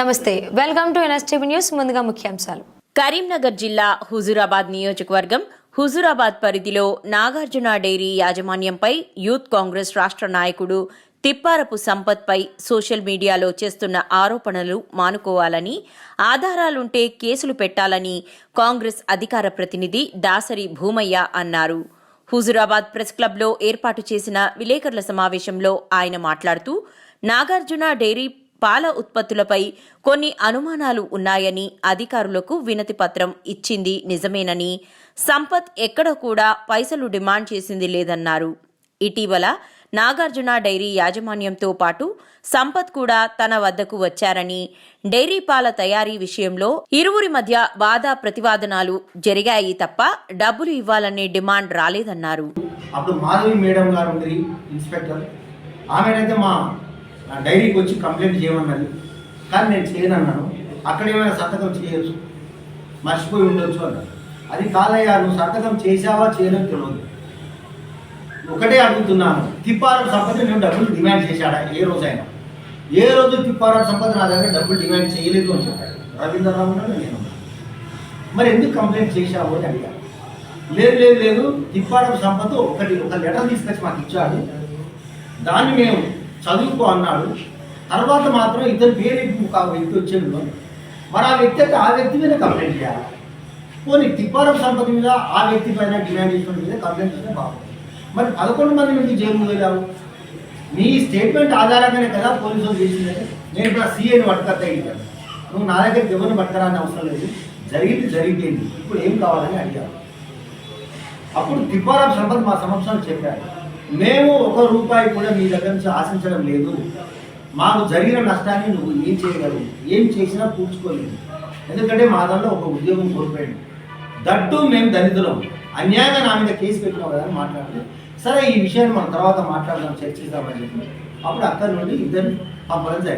నమస్తే welcome to NSTV news ముందుగా ముఖ్యాంశాలు. కరీంనగర్ జిల్లా హుజూరాబాద్ నియోజకవర్గం హుజూరాబాద్ పరిధిలో నాగార్జున డైరీ యాజమాన్యంపై యూత్ కాంగ్రెస్ రాష్ట్ర నాయకుడు తిప్పారపు సంపత్పై సోషల్ మీడియాలో చేస్తున్న ఆరోపణలు మానుకోవాలని ఆధారాలుంటే కేసులు పెట్టాలని కాంగ్రెస్ అధికార ప్రతినిధి దాసరి భూమయ్య అన్నారు. హుజూరాబాద్ ప్రెస్ క్లబ్లో ఏర్పాటు చేసిన విలేకరుల సమావేశంలో ఆయన మాట్లాడుతూ నాగార్జున డైరీ పాల ఉత్పత్తులపై కొన్ని అనుమానాలు ఉన్నాయని అధికారులకు వినతి పత్రం ఇచ్చింది నిజమేనని సంపత్ ఎక్కడ కూడా పైసలు డిమాండ్ చేసింది లేదన్నారు. ఇటీవల నాగార్జున డైరీ యాజమాన్యంతో పాటు సంపత్ కూడా తన వద్దకు వచ్చారని డైరీ పాల తయారీ విషయంలో ఇరువురి మధ్య వాద ప్రతివాదనాలు జరిగాయి తప్ప డబ్బులు ఇవ్వాలనే డిమాండ్ రాలేదన్నారు. అప్పుడు మాధవి మేడం గారు ఇన్స్పెక్టర్. ఆమెనైతే మా నా డైరీకి వచ్చి కంప్లైంట్ చేయమన్నది. కానీ నేను చేయనన్నాను. అక్కడ ఏమైనా సంతకం చేయొచ్చు? మర్చిపోయి ఉండొచ్చు అన్నారు అది కాదయ్యా నువ్వు సంతకం చేశావా చేయలేదు తెలియదు ఒకటే అడుగుతున్నాను. తిప్పారం సంపద నేను డబ్బులు డిమాండ్ చేశాడా? ఏ రోజైనా. ఏ రోజు తిప్పారం సంపద నా దగ్గర డబ్బులు డిమాండ్ చేయలేదు అని చెప్పాడు. రవీంద్రరావు నేను మరి ఎందుకు కంప్లైంట్ చేశావు అని అడిగాను. లేదు లేదు లేదు. తిప్పారం సంపద ఒకటి ఒక లెటర్ తీసుకొచ్చి మాకు ఇచ్చాడు. దాన్ని మేము చదువుకో అన్నాడు. తర్వాత మాత్రం ఇద్దరు పేరు ఒక వ్యక్తి వచ్చాడు. మరి ఆ వ్యక్తి అయితే ఆ వ్యక్తి మీద కంప్లైంట్ చేయాలి. పోనీ తిప్పారం సంపద మీద ఆ వ్యక్తి పైన డిమాండ్ చేసిన మీద కంప్లైంట్ చేస్తే బాగుంది మరి పదకొండు మంది నుంచి జైలు వెళ్ళావు? నీ స్టేట్మెంట్ ఆధారంగానే కదా పోలీసులు చేసిందని నేను ఇప్పుడు సీఏని పట్టుకత్తా ఇచ్చాను నువ్వు నా దగ్గరికి ఎవరిని పట్టుకరాని అవసరం లేదు. జరిగింది జరిగింది ఇప్పుడు ఏం కావాలని అడిగాను. అప్పుడు తిప్పారాం సంపద మా సంవత్సరాలు చెప్పారు మేము ఒక రూపాయి కూడా మీ దగ్గర నుంచి ఆశించడం లేదు. మాకు జరిగిన నష్టాన్ని నువ్వు ఏం చేయగలవు? ఏం చేసినా పూడ్చుకోలేదు. ఎందుకంటే మా దాంట్లో ఒక ఉద్యోగం కోల్పోయాడు. దట్టు మేము దళితులం. అన్యాయంగా నా మీద కేసు పెట్టినావు కదా అని మాట్లాడలేదు. సరే ఈ విషయాన్ని మనం తర్వాత మాట్లాడదాం చర్చిద్దామని చెప్పి. అప్పుడు అక్కడి నుండి ఇద్దరు పంపడం జరిగింది.